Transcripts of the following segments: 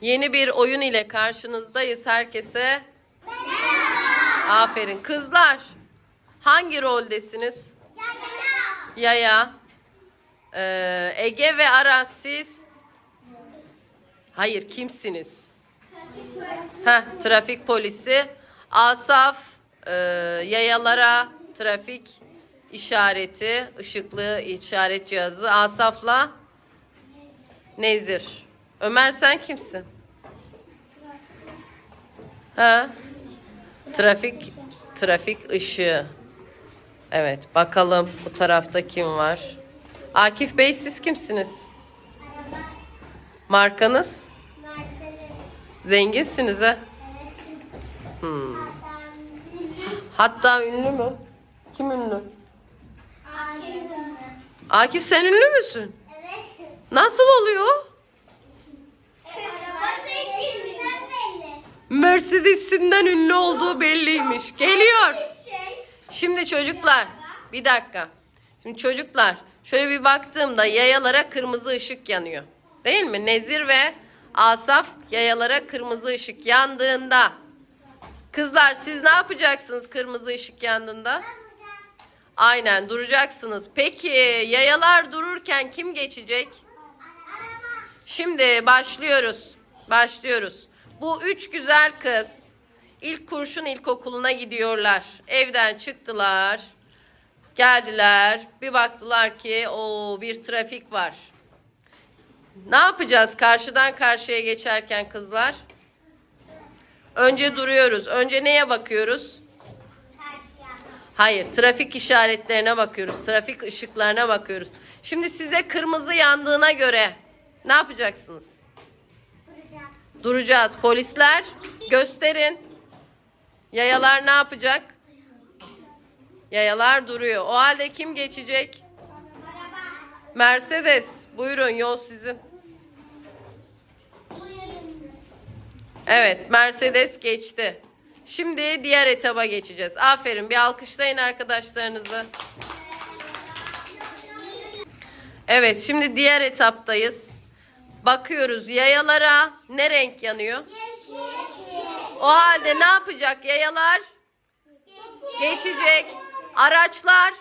Yeni bir oyun ile karşınızdayız herkese. Aferin. Kızlar, hangi roldesiniz? Yaya. Ee, Ege ve Aras siz? Hayır, kimsiniz? Heh, trafik polisi. Asaf, e, yayalara trafik işareti, ışıklı işaret cihazı. Asaf'la Nezir. Ömer sen kimsin? Ha? Trafik trafik ışığı. Evet, bakalım bu tarafta kim var? Akif Bey siz kimsiniz? Markanız? Zenginsiniz ha? Hmm. Hatta ünlü mü? Kim ünlü? Akif sen ünlü müsün? Nasıl oluyor? Mercedes'inden ünlü olduğu belliymiş. Geliyor. Şimdi çocuklar bir dakika. Şimdi çocuklar şöyle bir baktığımda yayalara kırmızı ışık yanıyor. Değil mi? Nezir ve Asaf yayalara kırmızı ışık yandığında. Kızlar siz ne yapacaksınız kırmızı ışık yandığında? Aynen duracaksınız. Peki yayalar dururken kim geçecek? Şimdi başlıyoruz. Başlıyoruz. Bu üç güzel kız ilk kurşun ilkokuluna gidiyorlar. Evden çıktılar. Geldiler. Bir baktılar ki o bir trafik var. Ne yapacağız karşıdan karşıya geçerken kızlar? Önce duruyoruz. Önce neye bakıyoruz? Hayır, trafik işaretlerine bakıyoruz. Trafik ışıklarına bakıyoruz. Şimdi size kırmızı yandığına göre ne yapacaksınız? Duracağız. Polisler gösterin. Yayalar ne yapacak? Yayalar duruyor. O halde kim geçecek? Mercedes. Buyurun yol sizin. Evet Mercedes geçti. Şimdi diğer etaba geçeceğiz. Aferin bir alkışlayın arkadaşlarınızı. Evet şimdi diğer etaptayız. Bakıyoruz yayalara ne renk yanıyor? O halde ne yapacak yayalar? Geçecek. Araçlar?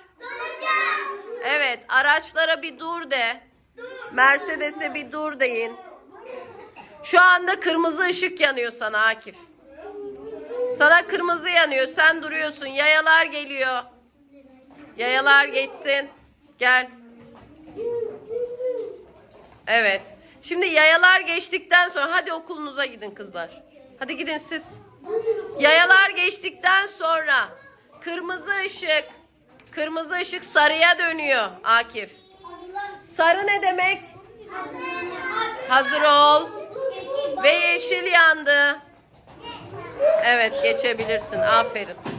Evet araçlara bir dur de. Mercedes'e bir dur deyin. Şu anda kırmızı ışık yanıyor sana Akif. Sana kırmızı yanıyor. Sen duruyorsun. Yayalar geliyor. Yayalar geçsin. Gel. Evet. Şimdi yayalar geçtikten sonra hadi okulunuza gidin kızlar. Hadi gidin siz. Yayalar geçtikten sonra kırmızı ışık kırmızı ışık sarıya dönüyor Akif. Sarı ne demek? Hazır ol. Ve yeşil yandı. Evet geçebilirsin. Aferin.